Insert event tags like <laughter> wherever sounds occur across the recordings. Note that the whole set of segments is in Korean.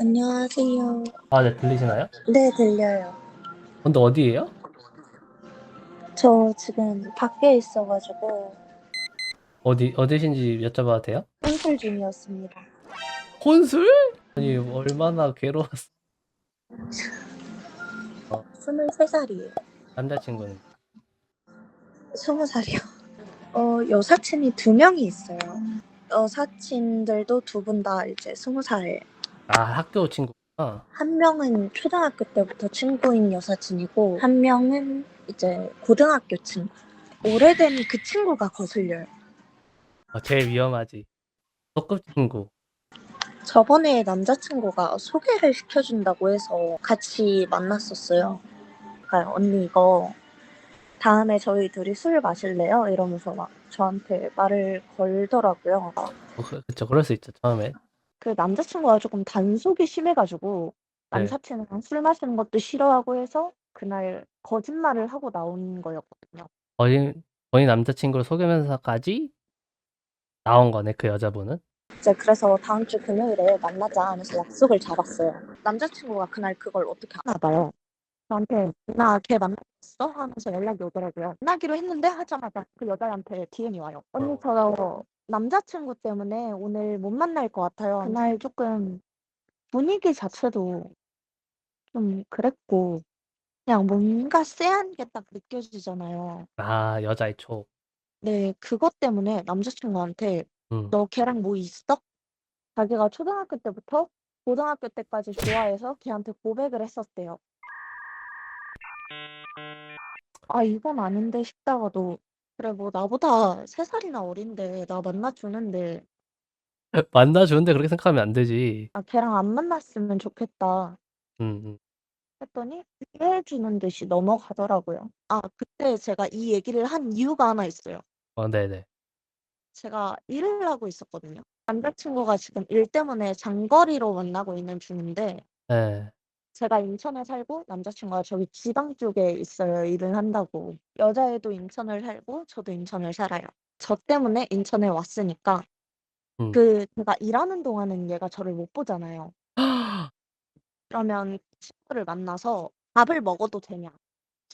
안녕하세요. 아, 네, 들리시나요? 네, 들려요. 근데 어디예요? 저 지금 밖에 있어가지고 어디, 어디신지 여쭤봐도 돼요? 혼술 중이었습니다. 혼술? 아니, 얼마나 괴로웠어. <laughs> 23살이에요. 남자친구는. 20살이요. 어, 여사친이 두 명이 있어요. 여사친들도 두 분 다 이제 20살. 아, 학교 친구구나. 한 명은 초등학교 때부터 친구인 여사친이고, 한 명은 이제 고등학교 친구. 오래된 그 친구가 거슬려요. 어, 제일 위험하지. 소꿉 친구. 저번에 남자친구가 소개를 시켜준다고 해서 같이 만났었어요. 그러니까 언니 이거 다음에 저희 둘이 술 마실래요? 이러면서 막 저한테 말을 걸더라고요. 어, 그, 그쵸, 그럴 수 있죠, 처음에. 그 남자친구가 조금 단속이 심해가지고 네. 남사친이랑 술 마시는 것도 싫어하고 해서 그날 거짓말을 하고 나온 거였거든요. 본인, 본인 남자친구를 속이면서까지 나온 거네, 그 여자분은. 이제 그래서 다음 주 금요일에 만나자 하면서 약속을 잡았어요. 남자친구가 그날 그걸 어떻게 아나 봐요. 저한테 나걔 만났어? 하면서 연락이 오더라고요. 만나기로 했는데 하자마자 그 여자한테 DM이 와요. 언니 저 남자친구 때문에 오늘 못 만날 것 같아요. 그날 조금 분위기 자체도 좀 그랬고 그냥 뭔가 쎄한 게 딱 느껴지잖아요. 아, 여자의 촉. 네, 그것 때문에 남자친구한테 음. 너 걔랑 뭐 있어? 자기가 초등학교 때부터 고등학교 때까지 좋아해서 걔한테 고백을 했었대요. 아, 이건 아닌데 싶다가도 그래 뭐 나보다 세 살이나 어린데 나 만나주는데 만나주는데 그렇게 생각하면 안 되지. 아, 걔랑 안 만났으면 좋겠다 음, 음. 했더니 이해해주는 듯이 넘어가더라고요. 아, 그때 제가 이 얘기를 한 이유가 하나 있어요. 어, 네네. 제가 일을 하고 있었거든요. 남자친구가 지금 일 때문에 장거리로 만나고 있는 중인데 네. 제가 인천에 살고 남자친구가 저기 지방 쪽에 있어요. 일을 한다고. 여자애도 인천을 살고 저도 인천을 살아요. 저 때문에 인천에 왔으니까 음. 그 제가 일하는 동안은 얘가 저를 못 보잖아요. <gasps> 그러면 친구를 만나서 밥을 먹어도 되냐?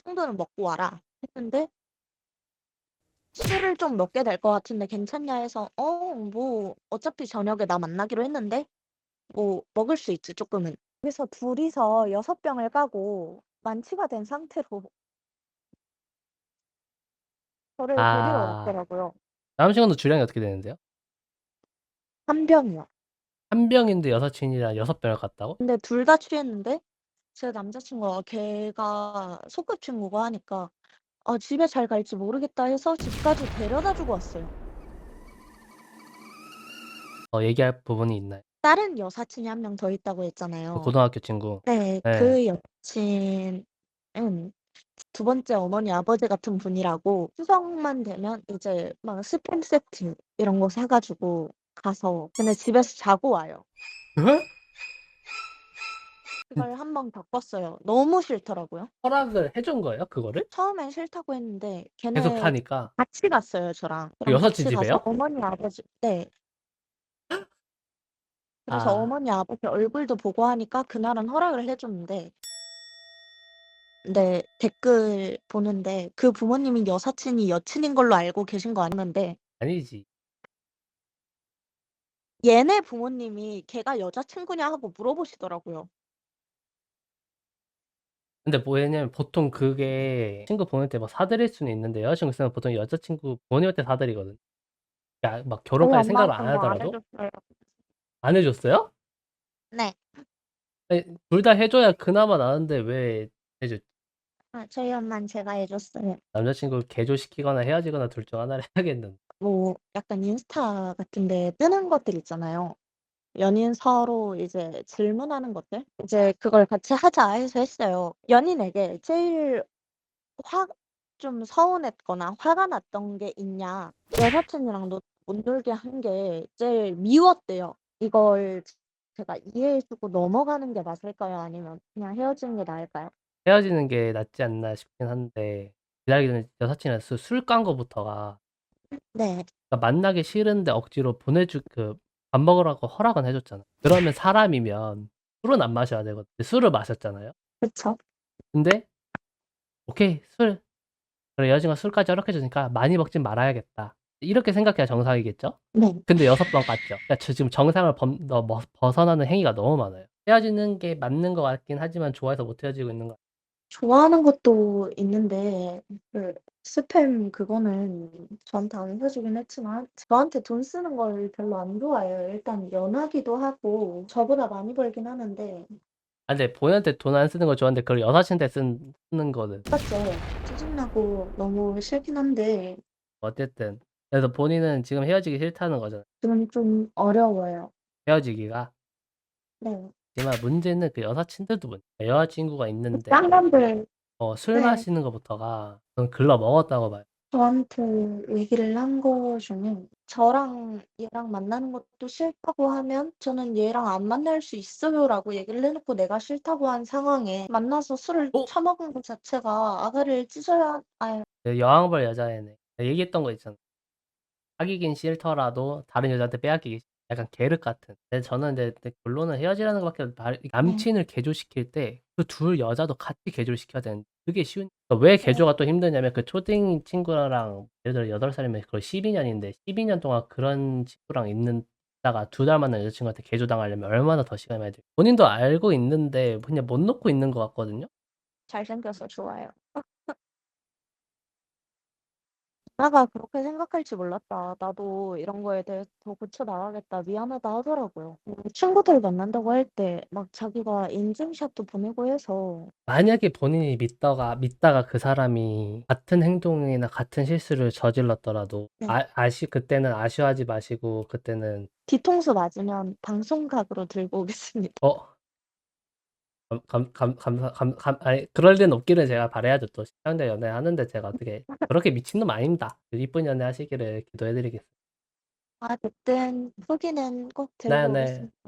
친구는 먹고 와라 했는데 술을 좀 먹게 될 것 같은데 괜찮냐 해서 어, 뭐 어차피 저녁에 나 만나기로 했는데 뭐 먹을 수 있지 조금은. 그래서 둘이서 여섯 병을 까고 만취가 된 상태로 <laughs> 저를 데리러 아, 왔더라고요. 남자친구는 주량이 어떻게 되는데요? 한 병이요. 한 병인데 여사친이랑 여섯 병을 갔다고? 근데 둘 다 취했는데 제 남자친구가 걔가 소꿉 친구고 하니까 아, 집에 잘 갈지 모르겠다 해서 집까지 데려다 주고 왔어요. 어, 얘기할 부분이 있나요? 다른 여사친이 한명더 있다고 그 했잖아요. 고등학교 친구. 네, 네. 그 여친은 두 번째 어머니 아버지 같은 분이라고 추석만 되면 이제 막 스팸 세트 이런 거 사 가지고 가서 근데 집에서 자고 와요. 그걸 한번 겪었어요. 너무 싫더라고요. 허락을 해 준 거예요, 그거를? 처음엔 싫다고 했는데 계속 걔네 하니까. 같이 갔어요, 저랑. 저랑 여사친 같이 가서 집에요? 어머니 아버지 네. 그래서 아, 어머니 아버지 얼굴도 보고 하니까 그날은 허락을 해줬는데 근데 댓글 보는데 그 부모님이 여사친이 여친인 걸로 알고 계신 거 아니는데 아니지. 얘네 부모님이 걔가 여자친구냐 하고 물어보시더라고요. 근데 뭐냐면 보통 그게 친구 보낼 때 막 사드릴 수는 있는데 여자친구 있으면 보통 여자친구 보낼 때 사드리거든. 야, 막 저희 결혼까지 생각을 안 하더라도 해줬어요. 안 해줬어요? 네. 둘 다 해줘야 그나마 나은데 왜 해줬지? 아, 저희 엄마는 제가 해줬어요. 남자친구 개조시키거나 헤어지거나 둘 중 하나를 <laughs> 해야겠는데. 뭐 약간 인스타 같은데 뜨는 것들 있잖아요. 연인 서로 이제 질문하는 것들 이제 그걸 같이 하자 해서 했어요. 연인에게 제일 화 좀 서운했거나 화가 났던 게 있냐? 여사친이랑 너 못 놀게 한 게 제일 미웠대요. 이걸 제가 이해해주고 넘어가는 게 맞을까요? 아니면 그냥 헤어지는 게 나을까요? 헤어지는 게 낫지 않나 싶긴 한데 기다리기 전에 여사친이랑 술깐 거부터가 네. 그러니까 만나기 싫은데 억지로 보내주 그밥 먹으라고 허락은 해줬잖아. 그러면 사람이면 술은 안 마셔야 되거든. 술을 마셨잖아요. 그쵸. 근데 오케이 술 그래 여자친구가 술까지 허락해 주니까 많이 먹진 말아야겠다. 이렇게 생각해야 정상이겠죠? 네. 근데 6번 깠죠. 그러니까 저 지금 정상을 범 너 머 벗어나는 행위가 너무 많아요. 헤어지는 게 맞는 것 같긴 하지만 좋아해서 못 헤어지고 있는 거 좋아하는 것도 있는데 그 스팸 그거는 저한테 안 사주긴 했지만 저한테 돈 쓰는 걸 별로 안 좋아해요. 일단 연하기도 하고 저보다 많이 벌긴 하는데 아 근데 본인한테 돈 안 쓰는 거 좋아하는데 그걸 여사친한테 쓴 쓰는 거는 맞죠. 짜증나고 너무 싫긴 한데 어쨌든 그래서 본인은 지금 헤어지기 싫다는 거잖아요. 지금 좀 어려워요. 헤어지기가. 네. 하지만 문제는 그 여사친들도 문제야. 여자친구가 있는데 쌍남들 어 술 네. 마시는 것부터가 저는 글러 먹었다고 봐요. 저한테 얘기를 한 거 중에 저랑 얘랑 만나는 것도 싫다고 하면 저는 얘랑 안 만날 수 있어요라고 얘기를 해놓고 내가 싫다고 한 상황에 만나서 술을 어? 처먹은 것 자체가 아가리를 찢어야 아그 여왕벌 여자애네. 내가 얘기했던 거 있잖아. 사귀긴 싫더라도 다른 여자한테 빼앗기기 싫- 약간 계륵 같은. 근데 저는 이제 근데 결론은 헤어지라는 것밖에 말 남친을 개조시킬 때 그 둘 여자도 같이 개조를 시켜야 되는데 그게 쉬운 그러니까 왜 개조가 또 힘드냐면 그 초딩 친구랑 예를 들어 8살이면 그걸 12년인데 12년 동안 그런 친구랑 있는 다가 두 달 만난 여자친구한테 개조당하려면 얼마나 더 시간이 많이 들까. 본인도 알고 있는데 그냥 못 놓고 있는 것 같거든요. 잘생겨서 좋아요. 누나가 그렇게 생각할지 몰랐다. 나도 이런 거에 대해서 더 고쳐 나가겠다. 미안하다 하더라고요. 음, 친구들 만난다고 할 때 막 자기가 인증샷도 보내고 해서 만약에 본인이 믿다가 믿다가 그 사람이 같은 행동이나 같은 실수를 저질렀더라도 네. 아 아쉬 그때는 아쉬워하지 마시고 그때는 뒤통수 맞으면 방송각으로 들고 오겠습니다. 어 감 감 감 감 감 아니 그럴 일은 없기를 제가 바라야죠 또. 사랑자 연애 하는데 제가 어떻게 그렇게 미친놈 아닙니다. 이쁜 연애 하시기를 기도해 드리겠습니다. 아, 어쨌든 후기는 꼭네 들어보겠습니다. 네.